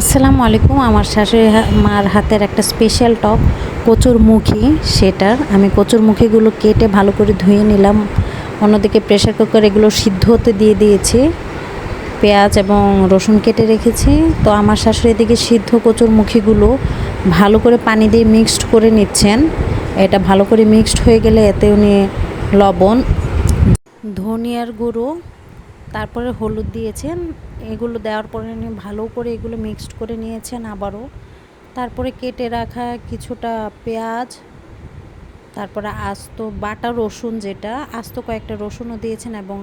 আসসালামু আলাইকুম, আমার শাশুড়ি মার হাতের একটা স্পেশাল টক কচুর মুখি সেটার। আমি কচুর মুখিগুলো কেটে ভালো করে ধুয়ে নিলাম। অন্যদিকে প্রেশার কুকার এগুলো সিদ্ধ হতে দিয়ে দিয়েছি। পেঁয়াজ এবং রসুন কেটে রেখেছি। তো আমার শাশুড়ি দিকে সিদ্ধ কচুর মুখিগুলো ভালো করে পানি দিয়ে মিক্সড করে নিচ্ছেন। এটা ভালো করে মিক্সড হয়ে গেলে এতে উনি লবণ, ধনিয়ার গুঁড়ো তারপরে হলুদ দিয়েছেন, এগুলো দেওয়ার পরে ভালো করে এগুলো মিক্সড করে নিয়েছেন আবারও। তারপরে কেটে রাখা কিছুটা পেঁয়াজ, তারপরে আস্ত বাটা রসুন যেটা, আস্ত কয়েকটা রসুনও দিয়েছেন এবং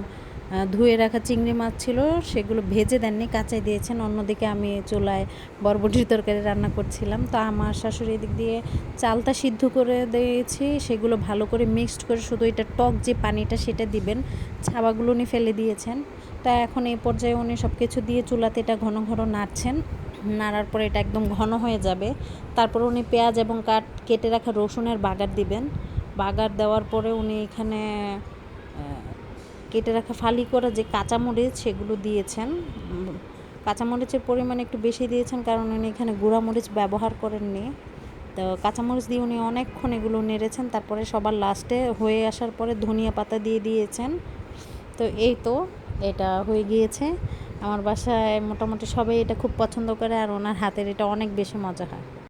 ধুয়ে রাখা চিংড়ি মাছ ছিল, সেগুলো ভেজে দেননি, কাঁচাই দিয়েছেন। অন্যদিকে আমি চুলায় বরবটির তরকারি রান্না করছিলাম। তো আমার শাশুড়ি এদিক দিয়ে চালটা সিদ্ধ করে দিয়েছি, সেগুলো ভালো করে মিক্সড করে শুধু এটা টক যে পানিটা সেটা দিবেন, ছাবাগুলো উনি ফেলে দিয়েছেন। তা এখন এই পর্যায়ে উনি সব কিছু দিয়ে চুলাতে এটা ঘন ঘন নাড়ছেন। নাড়ার পরে এটা একদম ঘন হয়ে যাবে। তারপর উনি পেঁয়াজ এবং কাট কেটে রাখা রসুনের বাগার দিবেন। বাগার দেওয়ার পরে উনি এখানে কেটে রাখা ফালি করা যে কাঁচামরিচ সেগুলো দিয়েছেন। কাঁচামরিচের পরিমাণ একটু বেশি দিয়েছেন কারণ উনি এখানে গুঁড়ামরিচ ব্যবহার করেননি। তো কাঁচামরিচ দিয়ে উনি অনেকক্ষণ এগুলো নেড়েছেন। তারপরে সবার লাস্টে হয়ে আসার পরে ধনিয়া পাতা দিয়ে দিয়েছেন। তো এই তো এটা হয়ে গিয়েছে। আমার বাসায় মোটামুটি সবাই এটা খুব পছন্দ করে আর ওনার হাতের এটা অনেক বেশি মজা হয়।